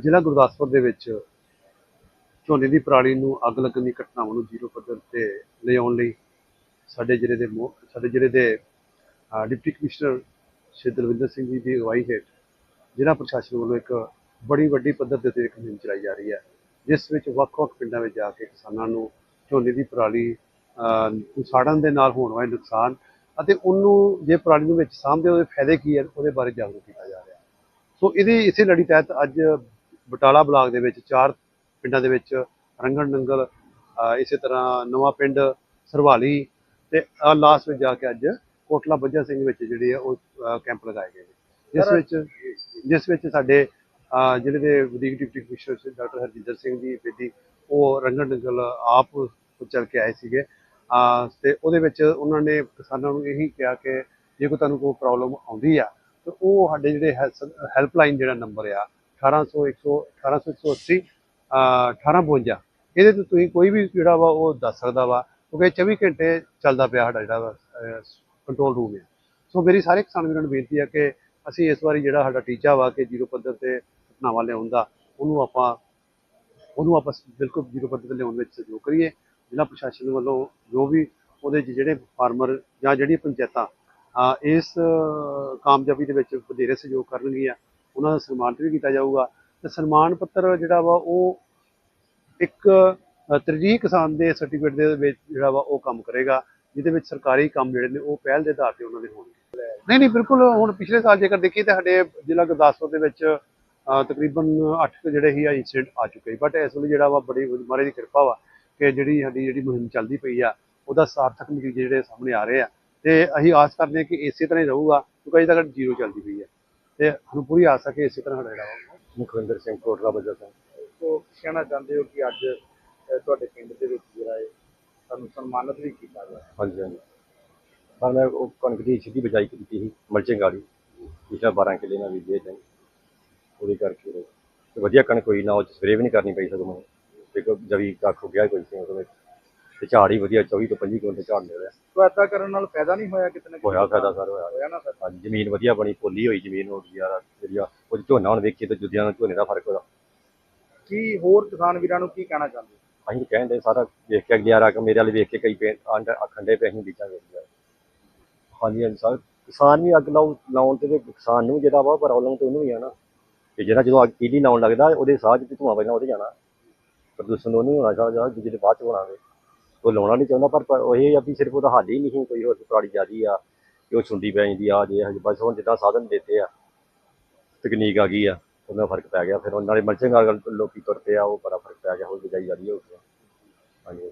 ਜ਼ਿਲ੍ਹਾ ਗੁਰਦਾਸਪੁਰ ਦੇ ਵਿੱਚ ਝੋਨੇ ਦੀ ਪਰਾਲੀ ਨੂੰ ਅੱਗ ਲੱਗਣ ਦੀ ਘਟਨਾਵਾਂ ਨੂੰ ਜ਼ੀਰੋ ਪੱਧਰ ਤੇ ਲਿਆਉਣ ਲਈ ਸਾਡੇ ਜ਼ਿਲ੍ਹੇ ਦੇ ਮੋ- ਸਾਡੇ ਜ਼ਿਲ੍ਹੇ ਦੇ ਡਿਪਟੀ ਕਮਿਸ਼ਨਰ ਸ਼੍ਰੀ ਦਲਵਿੰਦਰ ਸਿੰਘ ਜੀ ਦੀ ਅਗਵਾਈ ਹੇਠ ਜ਼ਿਲ੍ਹਾ ਪ੍ਰਸ਼ਾਸਨ ਵੱਲੋਂ ਇੱਕ ਬੜੀ ਵੱਡੀ ਪੱਧਰ ਦੇ ਉੱਤੇ ਇੱਕ ਮੁਹਿੰਮ ਚਲਾਈ ਜਾ ਰਹੀ ਹੈ, ਜਿਸ ਵਿੱਚ ਵੱਖ-ਵੱਖ ਪਿੰਡਾਂ ਵਿੱਚ ਜਾ ਕੇ ਕਿਸਾਨਾਂ ਨੂੰ ਝੋਨੇ ਦੀ ਪਰਾਲੀ ਸਾੜਨ ਦੇ ਨਾਲ ਹੋਣ ਵਾਲੇ ਨੁਕਸਾਨ ਅਤੇ ਉਹਨੂੰ ਜੇ ਪਰਾਲੀ ਨੂੰ ਵਿੱਚ ਸਾਂਭਦੇ ਉਹਦੇ ਫਾਇਦੇ ਕੀ ਹੈ ਉਹਦੇ ਬਾਰੇ ਜਾਗਰੂਕ ਕੀਤਾ ਜਾ ਰਿਹਾ ਸੋ ਇਹਦੀ, ਇਸੇ ਲੜੀ ਤਹਿਤ ਅੱਜ ਬਟਾਲਾ ਬਲਾਕ ਦੇ ਵਿੱਚ ਚਾਰ ਪਿੰਡਾਂ ਦੇ ਵਿੱਚ ਰੰਗਣ ਨੰਗਲ ਇਸੇ ਤਰ੍ਹਾਂ ਨਵਾਂ ਪਿੰਡ ਸਰਵਾਲੀ ਤੇ ਲਾਸਟ ਵਿੱਚ ਜਾ ਕੇ ਅੱਜ ਕੋਟਲਾ ਬੱਜਾ ਸਿੰਘ ਵਿੱਚ ਜਿਹੜੇ ਆ ਉਹ ਕੈਂਪ ਲਗਾਏ ਗਏ ਜਿਸ ਵਿੱਚ ਜਿਸ ਵਿੱਚ ਸਾਡੇ ਜ਼ਿਲ੍ਹੇ ਦੇ ਵਧੀਕ deputy commissioner Shri doctor Harjinder Singh ji Bedi ਉਹ ਰੰਗਣ ਨੰਗਲ ਆਪ ਚੱਲ ਕੇ ਆਏ ਸੀਗੇ। ਤੇ ਉਹਦੇ ਵਿੱਚ ਉਹਨਾਂ ਨੇ ਕਿਸਾਨਾਂ ਨੂੰ ਇਹੀ ਕਿਹਾ ਕਿ ਜੇ ਕੋਈ ਤੁਹਾਨੂੰ ਕੋਈ ਪ੍ਰੋਬਲਮ ਆਉਂਦੀ ਆ ਤੇ ਉਹ ਸਾਡੇ ਜਿਹੜੇ ਹੈਲਪਲਾਈਨ ਜਿਹੜਾ ਨੰਬਰ ਆ 1800 100 1800 180 ਅਹ 1852 ਇਹਦੇ ਤੇ ਤੁਸੀਂ ਕੋਈ ਵੀ ਜਿਹੜਾ ਵਾ ਉਹ ਦੱਸ ਸਕਦਾ ਵਾ, ਕਿਉਂਕਿ ਇਹ 24 ਘੰਟੇ ਚੱਲਦਾ ਪਿਆ ਸਾਡਾ ਜਿਹੜਾ ਵਾ ਕੰਟਰੋਲ ਰੂਮ ਹੈ ਸੋ ਮੇਰੀ ਸਾਰੇ ਕਿਸਾਨ ਵੀਰਾਂ ਨੂੰ ਬੇਨਤੀ ਹੈ ਕਿ ਅਸੀਂ ਇਸ ਵਾਰੀ ਜਿਹੜਾ ਸਾਡਾ ਟੀਚਾ ਵਾ ਕਿ ਜ਼ੀਰੋ ਪੱਧਰ ਤੇ ਘਟਨਾਵਾਂ ਲਿਆਉਣ ਦਾ, ਉਹਨੂੰ ਆਪਾਂ ਉਹਨੂੰ ਆਪਾਂ ਬਿਲਕੁਲ ਜ਼ੀਰੋ ਪੱਧਰ ਤੇ ਲਿਆਉਣ ਵਿੱਚ ਸਹਿਯੋਗ ਕਰੀਏ। ਜ਼ਿਲ੍ਹਾ ਪ੍ਰਸ਼ਾਸਨ ਵੱਲੋਂ ਜੋ ਵੀ ਉਹਦੇ 'ਚ ਜਿਹੜੇ ਫਾਰਮਰ ਜਾਂ ਜਿਹੜੀਆਂ ਪੰਚਾਇਤਾਂ ਇਸ ਕਾਮਯਾਬੀ ਦੇ ਵਿੱਚ ਵਧੇਰੇ ਸਹਿਯੋਗ ਕਰਨਗੀਆਂ। ਉਹਨਾਂ ਦਾ ਸਨਮਾਨਿਤ ਵੀ ਕੀਤਾ ਜਾਊਗਾ। ਤੇ ਸਨਮਾਨ ਪੱਤਰ ਜਿਹੜਾ ਵਾ ਉਹ ਇੱਕ ਅ, ਤਰਜੀਹ ਕਿਸਾਨ ਦੇ ਸਰਟੀਫਿਕੇਟ ਦੇ ਵਿੱਚ ਜਿਹੜਾ ਵਾ ਉਹ ਕੰਮ ਕਰੇਗਾ ਜਿਹਦੇ ਵਿੱਚ ਸਰਕਾਰੀ ਕੰਮ ਜਿਹੜੇ ਨੇ ਉਹ ਪਹਿਲ ਦੇ ਆਧਾਰ ਤੇ ਉਹਨਾਂ ਦੇ ਹੋਣਗੇ। ਨਹੀਂ ਨਹੀਂ ਬਿਲਕੁਲ ਹੁਣ ਪਿਛਲੇ ਸਾਲ ਜੇਕਰ ਦੇਖੀਏ ਤਾਂ ਸਾਡੇ ਜ਼ਿਲ੍ਹਾ ਗੁਰਦਾਸਪੁਰ ਦੇ ਵਿੱਚ ਅ, ਤਕਰੀਬਨ 8 ਜਿਹੜੇ ਹੀ ਇੰਸੀਡੈਂਟ ਆ ਚੁੱਕੇ ਬਟ ਇਸ ਵੇਲੇ ਜਿਹੜਾ ਵਾ ਬੜੀ ਮਹਾਰਾਜ ਦੀ ਕਿਰਪਾ ਵਾ ਕਿ ਜਿਹੜੀ ਸਾਡੀ ਜਿਹੜੀ ਮੁਹਿੰਮ ਚੱਲਦੀ ਪਈ ਆ ਉਹਦਾ ਸਾਰਥਕ ਨਤੀਜੇ ਜਿਹੜੇ ਸਾਹਮਣੇ ਆ ਰਹੇ ਆ। ਤੇ ਅਸੀਂ ਆਸ ਕਰਦੇ ਹਾਂ ਕਿ ਇਸੇ ਤਰ੍ਹਾਂ ਹੀ ਰਹੂਗਾ ਕਿਉਂਕਿ ਅਜੇ ਤੱਕ ਜ਼ੀਰੋ ਚੱਲਦੀ ਪਈ ਹੈ ਤੇ ਸਾਨੂੰ ਪੂਰੀ ਆਸ ਹੈ ਕਿ ਇਸੇ ਤਰ੍ਹਾਂ ਸਾਡਾ ਜਿਹੜਾ ਮੁਖਵਿੰਦਰ ਸਿੰਘ ਕੋਟਲਾ ਬੱਜਾ ਸਿੰਘ ਸੋ ਕਹਿਣਾ ਚਾਹੁੰਦੇ ਹੋ ਕਿ ਅੱਜ ਅਹ, ਤੁਹਾਡੇ ਪਿੰਡ ਦੇ ਵਿੱਚ ਜਿਹੜਾ ਹੈ ਤੁਹਾਨੂੰ ਸਨਮਾਨਿਤ ਵੀ ਕੀਤਾ ਗਿਆ। ਹਾਂਜੀ ਹਾਂਜੀ। ਪਰ ਮੈਂ ਉਹ ਕਣਕ ਦੀ ਸਿੱਧੀ ਬਜਾਈ ਕੀਤੀ ਸੀ ਮਲਚਿੰਗ ਵਾਲੀ। ਪਿਛਲਾ 12 ਕਿੱਲੇ ਨਾਲ ਬੀਜੇ ਜਾਂ ਉਹਦੇ ਕਰਕੇ ਤੇ ਵਧੀਆ ਕਣਕ ਹੋਈ ਨਾ ਉਹ 'ਚ ਸਪਰੇਅ ਵੀ ਨਹੀਂ ਕਰਨੀ ਪਈ ਸਗੋਂ। ਮੈਨੂੰ ਤੇ ਕੋ ਜਵੀ ਕੱਖ ਹੋ ਗਿਆ ਕੋਈ ਸੀ ਉਹਦੇ ਵਿੱਚ। ਤੇ ਝਾੜ ਹੀ ਵਧੀਆ 24 ਤੋਂ 25 ਕੁਇੰਟਲ ਝਾੜ ਨਿਕਲਿਆ ਸੋ ਏਦਾਂ ਕਰਨ ਨਾਲ ਫਾਇਦਾ ਨਹੀਂ ਹੋਇਆ ਕਿਤੇ ਨਾ ਕਿਤੇ? ਹੋਇਆ ਫਾਇਦਾ ਸਰ ਹੋਇਆ। ਹੋਇਆ ਨਾ ਫਿਰ ਹਾਂਜੀ ਜ਼ਮੀਨ ਵਧੀਆ ਬਣੀ ਪੋਲੀ ਹੋਈ ਜ਼ਮੀਨ ਹੋ ਗਈ ਯਾਰ ਜਿਹੜੀਆ ਉਹ ਝੋਨਾ ਹੁਣ ਵੇਖੀਏ ਤੇ ਜੁੱਦਿਆਂ ਨਾਲ ਝੋਨੇ ਦਾ ਫ਼ਰਕ ਉਹਦਾ। ਕੀ ਹੋਰ ਕਿਸਾਨ ਵੀਰਾਂ ਨੂੰ ਕੀ ਕਹਿਣਾ ਚਾਹੁੰਦੇ? ਹੋ? ਅਸੀਂ ਕਹਿੰਦੇ ਸਾਰਾ ਵੇਖ ਕੇ ਗਿਆਰਾ ਕਿ ਮੇਰੇ ਵਾਲੇ ਵੇਖ ਕੇ ਕਈ ਪੇ ਆਂਡ ਅਖੰਡੇ ਪੇ ਅਸੀਂ ਬੀਜਾਂਗੇ ਯਾਰ। ਹਾਂਜੀ ਹਾਂਜੀ ਸਰ। ਕਿਸਾਨ ਵੀ ਅੱਗ ਲਾਉ ਲਾਉਣ ਤੇ ਤੇ ਕਿਸਾਨ ਨੂੰ ਵੀ ਜਿਹਦਾ ਵਾ ਪ੍ਰੋਬਲਮ ਤੇ ਉਹਨੂੰ ਵੀ ਆ ਨਾ। ਤੇ ਜਿਹੜਾ ਜਦੋਂ ਅੱਗ ਕੀਲੀ ਲਾਉਣ ਲੱਗਦਾ ਉਹਦੇ ਸਾਹ 'ਚ ਧੂੰਆਂ ਵੱਜਣਾ ਉਹਦੇ ਜਾਣਾ। ਪ੍ਰਦੂਸ਼ਣ ਉਹਨੂੰ ਹੋਣਾ ਚਾਹੀਦਾ ਜਿਹਦੇ ਬਾਅਦ ਚ ਹੋਣਾਵੇ ਉਹ ਲਾਉਣਾ ਨਹੀਂ ਚਾਹੁੰਦਾ, ਪਰ ਪਰ ਉਹ ਇਹ ਆ ਵੀ ਸਿਰਫ ਉਹਦਾ ਹੱਲ ਹੀ ਨਹੀਂ ਕੋਈ ਹੋਰ ਪੁਰਾਣੀ ਜਿਆਦੀ ਆ, ਕਿ ਉਹ ਸੁੰਡੀ ਪੈ ਜਾਂਦੀ ਆ ਜੇ ਹਜੇ ਬਸ ਹੁਣ ਜਿੱਦਾਂ ਸਾਧਨ ਦਿੱਤੇ ਆ, ਤਕਨੀਕ ਆ ਗਈ ਆ ਉਹਨਾਂ ਫ਼ਰਕ ਪੈ ਗਿਆ, ਫਿਰ ਉਹਨਾਂ ਨਾਲੇ ਮਲਚਿੰਗ ਆ ਲੋਕੀ ਤੁਰ ਪਏ ਆ, ਉਹ ਬੜਾ ਫ਼ਰਕ ਪੈ ਗਿਆ ਹੋਰ ਬਿਜਾਈ ਜਾਰੀ ਹੋ ਗਈ ਆ। ਹਾਂਜੀ।